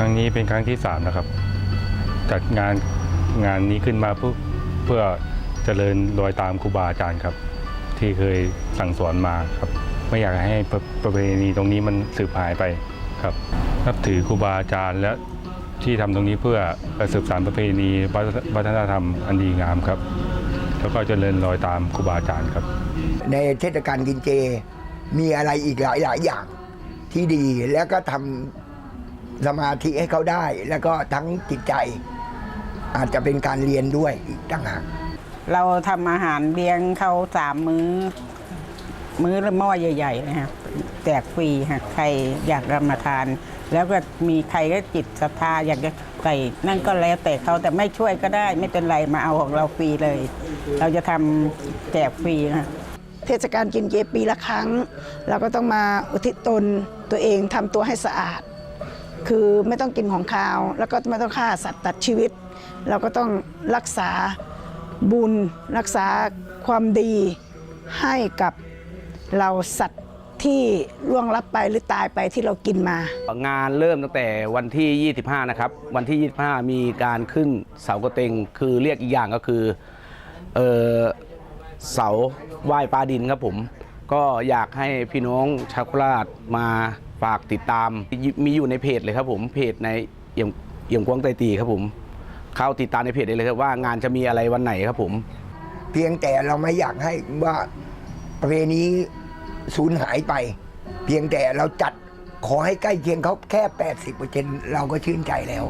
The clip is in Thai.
รั้งนี้เป็นครั้งที่สามนะครับ จัดงานงานนี้ขึ้นมาเพื่อเพื่อเจริญรอยตามครูบาอาจารย์ครับ ที่เคยสั่งสอนมาครับ ไม่อยากให้ประประเพณีตรงนี้มันสืบหายไปครับ นับถือครูบาอาจารย์และที่ทำตรงนี้เพื่อสืบสานประเพณีวัฒนธรรมอันดีงามครับ แล้วก็เจริญรอยตามครูบาอาจารย์ครับ ในเทศกาลกินเจมีอะไรอีกหลายหลายอย่างที่ดีแล้วก็ทำ สมาธิให้เขาได้ แล้วก็ทั้งจิตใจ อาจจะเป็นการเรียนด้วยอีกต่างหากเราทำอาหารเลี้ยงเขาสามมื้อ มื้อละหม้อใหญ่ๆนะฮะแจกฟรีฮะใครอยากรับมาทาน แล้วก็มีใครก็จิตศรัทธาอยากจะใส่นั่นก็แล้วแต่เขาแต่ไม่ช่วยก็ได้ ไม่เป็นไรมาเอาของเราฟรีเลย เราจะทำแจกฟรีนะเทศกาลกินเจปีละครั้ง เราก็ต้องมาอุทิศตนตัวเองทำตัวให้สะอาด คือไม่ต้องกินของคาว แล้วก็ไม่ต้องฆ่าสัตว์ตัดชีวิต เราก็ต้องรักษาบุญรักษาความดีให้กับเราสัตว์ที่ล่วงลับไปหรือตายไปที่เรากินมา งานเริ่มตั้งแต่วันที่ 25 นะครับ วันที่ 25 มีการขึ้นเสากระเตงคือเรียกอีกอย่างก็คือเออเสาไหว้ปลาดินครับผม ก็อยากให้พี่น้องชาวโคราชมา ฝากติดตามมีอยู่ในเพจเลยครับผมเพจในเอี่ยมเอี่ยมกวางไตตีครับผมเข้าติดตามในเพจได้เลยครับว่างานจะมีอะไรวันไหนครับผม เพียงแต่เราไม่อยากให้ว่าประเพณีสูญหายไป เพียงแต่เราจัดขอให้ใกล้เคียงเขาแค่ 80%เราก็ชื่นใจแล้ว